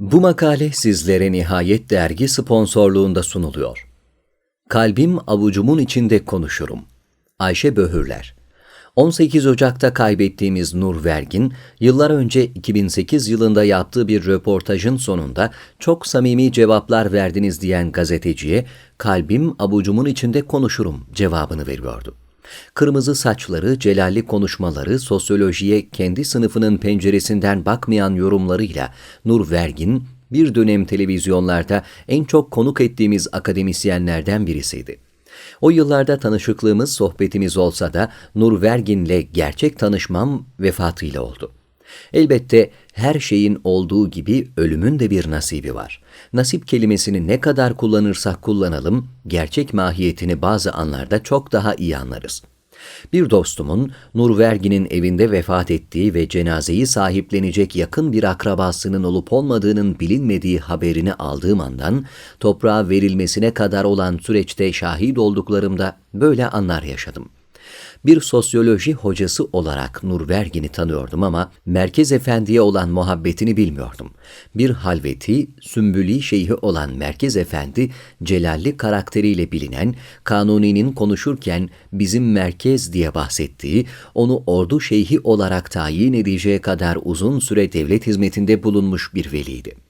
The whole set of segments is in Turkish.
Bu makale sizlere Nihayet Dergi sponsorluğunda sunuluyor. Kalbim avucumun içinde konuşurum. Ayşe Böhürler 18 Ocak'ta kaybettiğimiz Nur Vergin, yıllar önce 2008 yılında yaptığı bir röportajın sonunda çok samimi cevaplar verdiniz diyen gazeteciye kalbim avucumun içinde konuşurum cevabını veriyordu. Kırmızı saçları, celalli konuşmaları, sosyolojiye kendi sınıfının penceresinden bakmayan yorumlarıyla Nur Vergin, bir dönem televizyonlarda en çok konuk ettiğimiz akademisyenlerden birisiydi. O yıllarda tanışıklığımız, sohbetimiz olsa da Nur Vergin'le gerçek tanışmam vefatıyla oldu. Elbette her şeyin olduğu gibi ölümün de bir nasibi var. Nasip kelimesini ne kadar kullanırsak kullanalım, gerçek mahiyetini bazı anlarda çok daha iyi anlarız. Bir dostumun Nur Vergin'in evinde vefat ettiği ve cenazeyi sahiplenecek yakın bir akrabasının olup olmadığının bilinmediği haberini aldığım andan toprağa verilmesine kadar olan süreçte şahit olduklarımda böyle anlar yaşadım.'' Bir sosyoloji hocası olarak Nur Vergin'i tanıyordum ama Merkez Efendi'ye olan muhabbetini bilmiyordum. Bir halveti, sümbüli şeyhi olan Merkez Efendi, Celalli karakteriyle bilinen, Kanuni'nin konuşurken bizim merkez diye bahsettiği, onu ordu şeyhi olarak tayin edeceği kadar uzun süre devlet hizmetinde bulunmuş bir veliydi.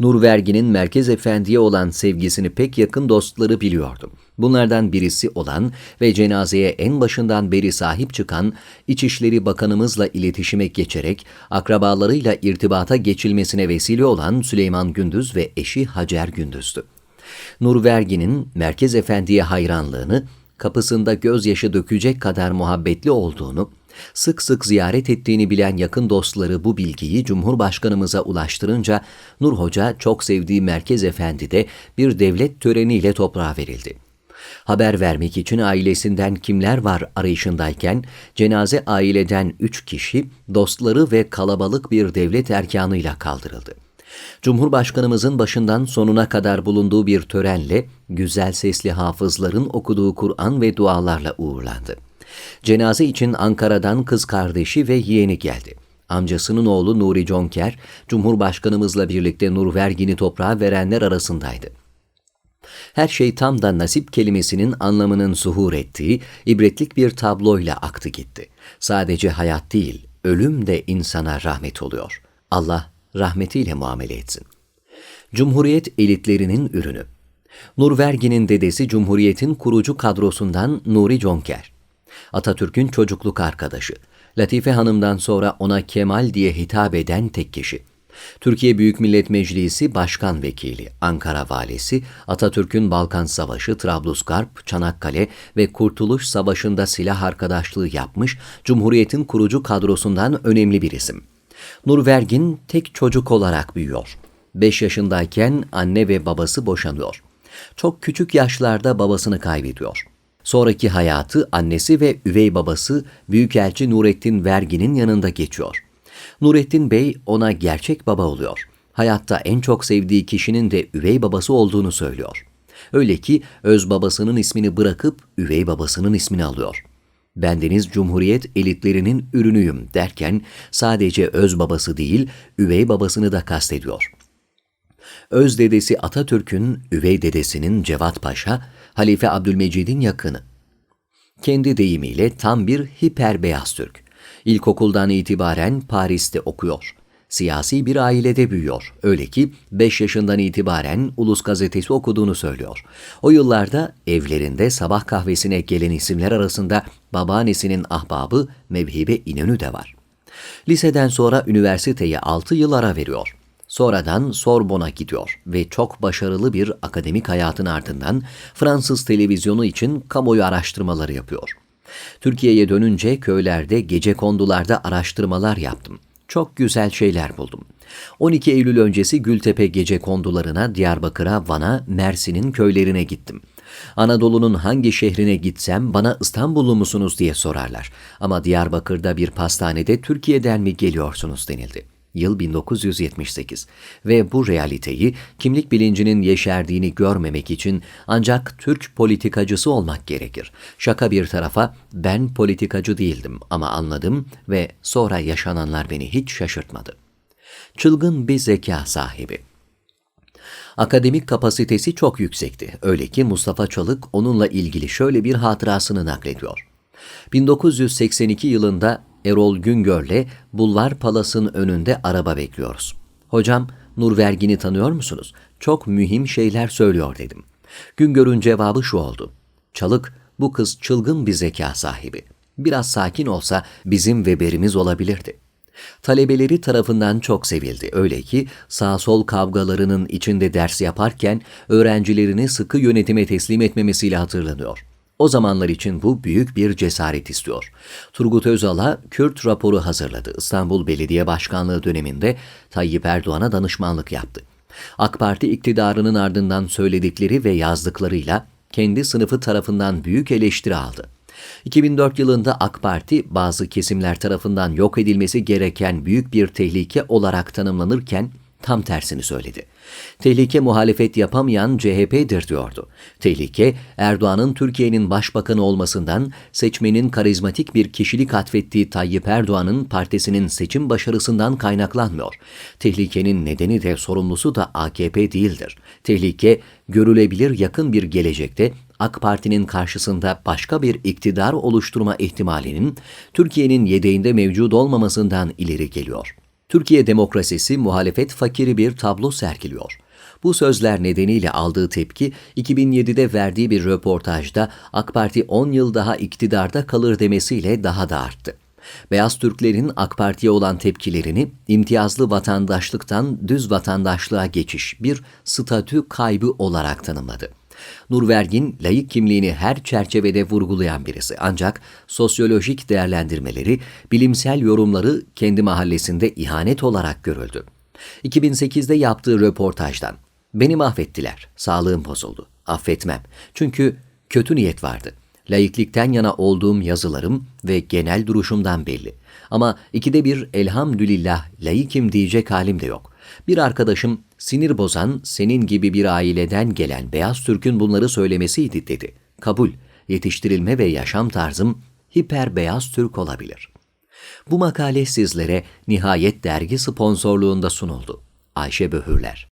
Nur Vergin'in Merkez Efendi'ye olan sevgisini pek yakın dostları biliyordu. Bunlardan birisi olan ve cenazeye en başından beri sahip çıkan İçişleri Bakanımızla iletişime geçerek akrabalarıyla irtibata geçilmesine vesile olan Süleyman Gündüz ve eşi Hacer Gündüz'dü. Nur Vergin'in Merkez Efendi'ye hayranlığını, kapısında gözyaşı dökecek kadar muhabbetli olduğunu, Sık sık ziyaret ettiğini bilen yakın dostları bu bilgiyi Cumhurbaşkanımıza ulaştırınca Nur Hoca çok sevdiği Merkez Efendi'de bir devlet töreniyle toprağa verildi. Haber vermek için ailesinden kimler var arayışındayken cenaze aileden üç kişi dostları ve kalabalık bir devlet erkanıyla kaldırıldı. Cumhurbaşkanımızın başından sonuna kadar bulunduğu bir törenle güzel sesli hafızların okuduğu Kur'an ve dualarla uğurlandı. Cenaze için Ankara'dan kız kardeşi ve yeğeni geldi. Amcasının oğlu Nuri Conker, Cumhurbaşkanımızla birlikte Nur Vergin'i toprağa verenler arasındaydı. Her şey tam da nasip kelimesinin anlamının zuhur ettiği ibretlik bir tabloyla aktı gitti. Sadece hayat değil, ölüm de insana rahmet oluyor. Allah rahmetiyle muamele etsin. Cumhuriyet elitlerinin ürünü. Nur Vergin'in dedesi Cumhuriyet'in kurucu kadrosundan Nuri Conker. Atatürk'ün çocukluk arkadaşı. Latife Hanım'dan sonra ona Kemal diye hitap eden tek kişi. Türkiye Büyük Millet Meclisi Başkan Vekili, Ankara Valisi, Atatürk'ün Balkan Savaşı, Trablusgarp, Çanakkale ve Kurtuluş Savaşı'nda silah arkadaşlığı yapmış, Cumhuriyet'in kurucu kadrosundan önemli bir isim. Nur Vergin tek çocuk olarak büyüyor. 5 yaşındayken anne ve babası boşanıyor. Çok küçük yaşlarda babasını kaybediyor. Sonraki hayatı annesi ve üvey babası Büyükelçi Nurettin Vergin'in yanında geçiyor. Nurettin Bey ona gerçek baba oluyor. Hayatta en çok sevdiği kişinin de üvey babası olduğunu söylüyor. Öyle ki öz babasının ismini bırakıp üvey babasının ismini alıyor. Bendeniz Cumhuriyet elitlerinin ürünüyüm derken sadece öz babası değil, üvey babasını da kastediyor. Öz dedesi Atatürk'ün, üvey dedesinin Cevat Paşa, Halife Abdülmecid'in yakını. Kendi deyimiyle tam bir hiper beyaz Türk. İlkokuldan itibaren Paris'te okuyor. Siyasi bir ailede büyüyor. Öyle ki 5 yaşından itibaren Ulus Gazetesi okuduğunu söylüyor. O yıllarda evlerinde sabah kahvesine gelen isimler arasında babaannesinin ahbabı Mevhibe İnönü de var. Liseden sonra üniversiteye 6 yıl ara veriyor. Sonradan Sorbon'a gidiyor ve çok başarılı bir akademik hayatın ardından Fransız televizyonu için kamuoyu araştırmaları yapıyor. Türkiye'ye dönünce köylerde, gece kondularda araştırmalar yaptım. Çok güzel şeyler buldum. 12 Eylül öncesi Gültepe gece kondularına, Diyarbakır'a, Van'a, Mersin'in köylerine gittim. Anadolu'nun hangi şehrine gitsem bana İstanbullu musunuz diye sorarlar. Ama Diyarbakır'da bir pastanede Türkiye'den mi geliyorsunuz denildi. Yıl 1978 ve bu realiteyi kimlik bilincinin yeşerdiğini görmemek için ancak Türk politikacısı olmak gerekir. Şaka bir tarafa ben politikacı değildim ama anladım ve sonra yaşananlar beni hiç şaşırtmadı. Çılgın bir zeka sahibi. Akademik kapasitesi çok yüksekti. Öyle ki Mustafa Çalık onunla ilgili şöyle bir hatırasını naklediyor. 1982 yılında Erol Güngör'le Bulvar Palas'ın önünde araba bekliyoruz. Hocam, Nur Vergin'i tanıyor musunuz? Çok mühim şeyler söylüyor dedim. Güngör'ün cevabı şu oldu. Çalık, bu kız çılgın bir zeka sahibi. Biraz sakin olsa bizim Weber'imiz olabilirdi. Talebeleri tarafından çok sevildi. Öyle ki sağ sol kavgalarının içinde ders yaparken öğrencilerini sıkı yönetime teslim etmemesiyle hatırlanıyor. O zamanlar için bu büyük bir cesaret istiyor. Turgut Özal'a Kürt raporu hazırladı. İstanbul Belediye Başkanlığı döneminde Tayyip Erdoğan'a danışmanlık yaptı. AK Parti iktidarının ardından söyledikleri ve yazdıklarıyla kendi sınıfı tarafından büyük eleştiri aldı. 2004 yılında AK Parti bazı kesimler tarafından yok edilmesi gereken büyük bir tehlike olarak tanımlanırken tam tersini söyledi. Tehlike muhalefet yapamayan CHP'dir diyordu. Tehlike Erdoğan'ın Türkiye'nin başbakanı olmasından seçmenin karizmatik bir kişilik atfettiği Tayyip Erdoğan'ın partisinin seçim başarısından kaynaklanmıyor. Tehlikenin nedeni de sorumlusu da AKP değildir. Tehlike görülebilir yakın bir gelecekte AK Parti'nin karşısında başka bir iktidar oluşturma ihtimalinin Türkiye'nin yedeğinde mevcut olmamasından ileri geliyor. Türkiye demokrasisi muhalefet fakiri bir tablo sergiliyor. Bu sözler nedeniyle aldığı tepki 2007'de verdiği bir röportajda AK Parti 10 yıl daha iktidarda kalır demesiyle daha da arttı. Beyaz Türklerin AK Parti'ye olan tepkilerini imtiyazlı vatandaşlıktan düz vatandaşlığa geçiş bir statü kaybı olarak tanımladı. Nur Vergin, layık kimliğini her çerçevede vurgulayan birisi. Ancak sosyolojik değerlendirmeleri, bilimsel yorumları kendi mahallesinde ihanet olarak görüldü. 2008'de yaptığı röportajdan, beni mahvettiler, sağlığım bozuldu, affetmem. Çünkü kötü niyet vardı. Layıklıktan yana olduğum yazılarım ve genel duruşumdan belli. Ama ikide bir elhamdülillah layıkim diyecek halim de yok. Bir arkadaşım sinir bozan senin gibi bir aileden gelen beyaz Türk'ün bunları söylemesiydi dedi. Kabul, yetiştirilme ve yaşam tarzım hiper beyaz Türk olabilir. Bu makale sizlere Nihayet dergi sponsorluğunda sunuldu. Ayşe Böhürler